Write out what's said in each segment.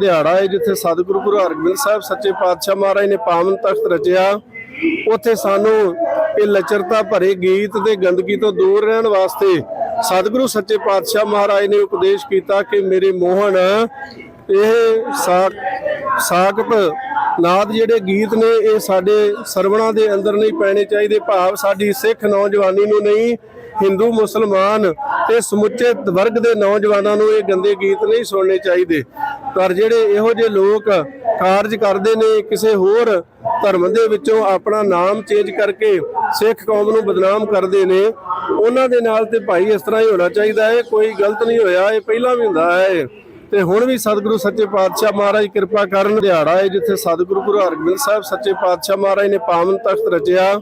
ਦਿਹਾੜਾ ਹੈ, ਜਿੱਥੇ ਸਤਿਗੁਰੂ ਗੁਰੂ ਹਰਗੋਬਿੰਦ ਸਾਹਿਬ ਸੱਚੇ ਪਾਤਸ਼ਾਹ ਮਹਾਰਾਜ ਨੇ ਪਾਵਨ ਤਖਤ ਰਚਿਆ। ਉੱਥੇ ਸਾਨੂੰ ਇਹ ਲਚਰਤਾ ਭਰੇ ਗੀਤ ਤੇ ਗੰਦਗੀ ਤੋਂ ਦੂਰ ਰਹਿਣ ਵਾਸਤੇ ਸਤਿਗੁਰੂ ਸੱਚੇ ਪਾਤਸ਼ਾਹ ਮਹਾਰਾਜ ਨੇ ਉਪਦੇਸ਼ ਕੀਤਾ ਕਿ ਮੇਰੇ ਮੋਹਨ, ਇਹ ਸਾਕ ਸਾਕਤ ਨਾਦ ਜਿਹੜੇ ਗੀਤ ਨੇ, ਇਹ ਸਾਡੇ ਸਰਵਣਾ ਦੇ ਅੰਦਰ ਨਹੀਂ ਪੈਣੇ ਚਾਹੀਦੇ। ਭਾਵ ਸਾਡੀ ਸਿੱਖ ਨੌਜਵਾਨੀ ਨੂੰ ਨਹੀਂ, ਹਿੰਦੂ, ਮੁਸਲਮਾਨ ਤੇ ਸਮੁੱਚੇ ਵਰਗ ਦੇ ਨੌਜਵਾਨਾਂ ਨੂੰ ਇਹ ਗੰਦੇ ਗੀਤ ਨਹੀਂ ਸੁਣਨੇ ਚਾਹੀਦੇ। ਪਰ ਜਿਹੜੇ ਇਹੋ ਜਿਹੇ ਲੋਕ ਕਾਰਜ ਕਰਦੇ ਨੇ ਕਿਸੇ ਹੋਰ ਧਰਮ ਦੇ ਵਿੱਚੋਂ ਆਪਣਾ ਨਾਮ ਚੇਂਜ ਕਰਕੇ ਸਿੱਖ ਕੌਮ ਨੂੰ ਬਦਨਾਮ ਕਰਦੇ ਨੇ, ਉਹਨਾਂ ਦੇ ਨਾਲ ਤੇ ਭਾਈ ਇਸ ਤਰ੍ਹਾਂ ਹੀ ਹੋਣਾ ਚਾਹੀਦਾ ਹੈ, ਕੋਈ ਗਲਤ ਨਹੀਂ ਹੋਇਆ, ਇਹ ਪਹਿਲਾਂ ਵੀ ਹੁੰਦਾ ਹੈ। ਤੇ ਹੁਣ ਵੀ ਸਤਿਗੁਰੂ ਸੱਚੇ ਪਾਤਸ਼ਾਹ ਮਹਾਰਾਜ ਕਿਰਪਾ ਕਰਨ ਦਿਹਾੜਾ ਹੈ, ਜਿੱਥੇ ਸਤਿਗੁਰੂ ਗੁਰੂ ਹਰਗੋਬਿੰਦ ਸਾਹਿਬ ਸੱਚੇ ਪਾਤਸ਼ਾਹ ਮਹਾਰਾਜ ਨੇ ਪਾਵਨ ਤਖਤ ਰਚਿਆ।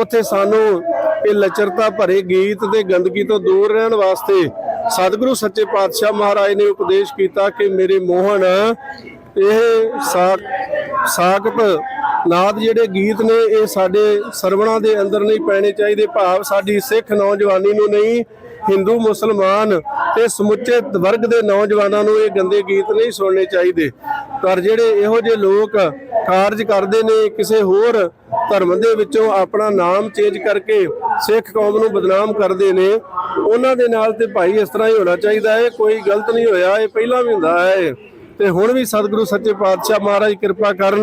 ਉੱਥੇ ਸਾਨੂੰ ਇਹ ਲਚਰਤਾ ਭਰੇ ਗੀਤ ਤੇ ਗੰਦਗੀ ਤੋਂ ਦੂਰ ਰਹਿਣ ਵਾਸਤੇ ਸਤਿਗੁਰੂ ਸੱਚੇ ਪਾਤਸ਼ਾਹ ਮਹਾਰਾਜ ਨੇ ਉਪਦੇਸ਼ ਕੀਤਾ ਕਿ ਮੇਰੇ ਮੋਹਨ, ਇਹ ਸਾਕ ਸਾਕਤ ਨਾਦ ਜਿਹੜੇ ਗੀਤ ਨੇ, ਇਹ ਸਾਡੇ ਸਰਵਣਾ ਦੇ ਅੰਦਰ ਨਹੀਂ ਪੈਣੇ ਚਾਹੀਦੇ। ਭਾਵ ਸਾਡੀ ਸਿੱਖ ਨੌਜਵਾਨੀ ਨੂੰ ਨਹੀਂ, ਹਿੰਦੂ, ਮੁਸਲਮਾਨ ਤੇ ਸਮੁੱਚੇ ਵਰਗ ਦੇ ਨੌਜਵਾਨਾਂ ਨੂੰ ਇਹ ਗੰਦੇ ਗੀਤ ਨਹੀਂ ਸੁਣਨੇ ਚਾਹੀਦੇ। ਪਰ ਜਿਹੜੇ ਇਹੋ ਜਿਹੇ ਲੋਕ ਕਾਰਜ ਕਰਦੇ ਨੇ, ਕਿਸੇ ਹੋਰ ਧਰਮ ਦੇ ਵਿੱਚੋਂ ਆਪਣਾ ਨਾਮ ਚੇਂਜ ਕਰਕੇ ਸਿੱਖ ਕੌਮ ਨੂੰ ਬਦਨਾਮ ਕਰਦੇ ਨੇ ਉਹਨਾਂ ਦੇ ਨਾਲ ਤੇ ਭਾਈ ਇਸ ਤਰ੍ਹਾਂ ਹੀ ਹੋਣਾ ਚਾਹੀਦਾ ਹੈ। ਕੋਈ ਗਲਤ ਨਹੀਂ ਹੋਇਆ, ਇਹ ਪਹਿਲਾਂ ਵੀ ਹੁੰਦਾ ਹੈ। ਤੇ ਹੁਣ ਵੀ ਸਤਿਗੁਰੂ ਸੱਚੇ ਪਾਤਸ਼ਾਹ ਮਹਾਰਾਜ ਕਿਰਪਾ ਕਰਨ